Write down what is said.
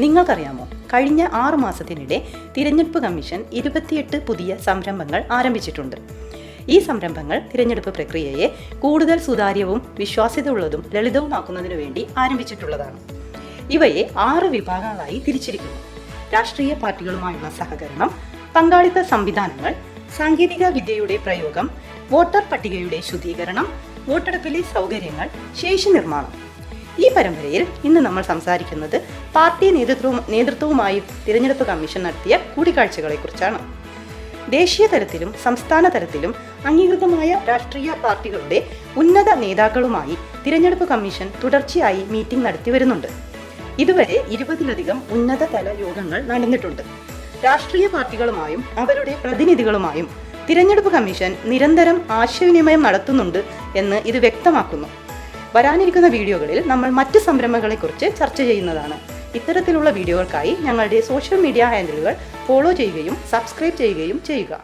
നിങ്ങൾക്കറിയാമോ? കഴിഞ്ഞ ആറു മാസത്തിനിടെ തിരഞ്ഞെടുപ്പ് കമ്മീഷൻ ഇരുപത്തിയെട്ട് പുതിയ സംരംഭങ്ങൾ ആരംഭിച്ചിട്ടുണ്ട്. ഈ സംരംഭങ്ങൾ തിരഞ്ഞെടുപ്പ് പ്രക്രിയയെ കൂടുതൽ സുതാര്യവും വിശ്വാസ്യതയുള്ളതും ലളിതവുമാക്കുന്നതിനു വേണ്ടി ആരംഭിച്ചിട്ടുള്ളതാണ്. ഇവയെ ആറ് വിഭാഗങ്ങളായി തിരിച്ചിരിക്കുന്നു. രാഷ്ട്രീയ പാർട്ടികളുമായുള്ള സഹകരണം പങ്കാളിത്ത സംവിധാനങ്ങൾ സാങ്കേതിക വിദ്യയുടെ പ്രയോഗം വോട്ടർ പട്ടികയുടെ ശുദ്ധീകരണം വോട്ടെടുപ്പിലെ സൗകര്യങ്ങൾ ശേഷി നിർമ്മാണം ഈ പരമ്പരയിൽ ഇന്ന് നമ്മൾ സംസാരിക്കുന്നത് പാർട്ടി നേതൃത്വവും നേതൃത്വവുമായി തിരഞ്ഞെടുപ്പ് കമ്മീഷൻ നടത്തിയ കൂടിക്കാഴ്ചകളെക്കുറിച്ചാണ് ദേശീയ തലത്തിലും സംസ്ഥാന തലത്തിലും അംഗീകൃതമായ രാഷ്ട്രീയ പാർട്ടികളുടെ ഉന്നത നേതാക്കളുമായി തിരഞ്ഞെടുപ്പ് കമ്മീഷൻ തുടർച്ചയായി മീറ്റിംഗ് നടത്തി വരുന്നുണ്ട്. ഇതുവരെ ഇരുപതിലധികം ഉന്നതതല യോഗങ്ങൾ നടന്നിട്ടുണ്ട്. രാഷ്ട്രീയ പാർട്ടികളുമായും അവരുടെ പ്രതിനിധികളുമായും തിരഞ്ഞെടുപ്പ് കമ്മീഷൻ നിരന്തരം ആശയവിനിമയം നടത്തുന്നുണ്ട് എന്ന് ഇത് വ്യക്തമാക്കുന്നു. വരാനിരിക്കുന്ന വീഡിയോകളിൽ നമ്മൾ മറ്റ് സംരംഭങ്ങളെക്കുറിച്ച് ചർച്ച ചെയ്യുന്നതാണ്. ഇത്തരത്തിലുള്ള വീഡിയോകൾക്കായി ഞങ്ങളുടെ സോഷ്യൽ മീഡിയ ഹാൻഡിലുകൾ ഫോളോ ചെയ്യുകയും സബ്സ്ക്രൈബ് ചെയ്യുകയും ചെയ്യുക.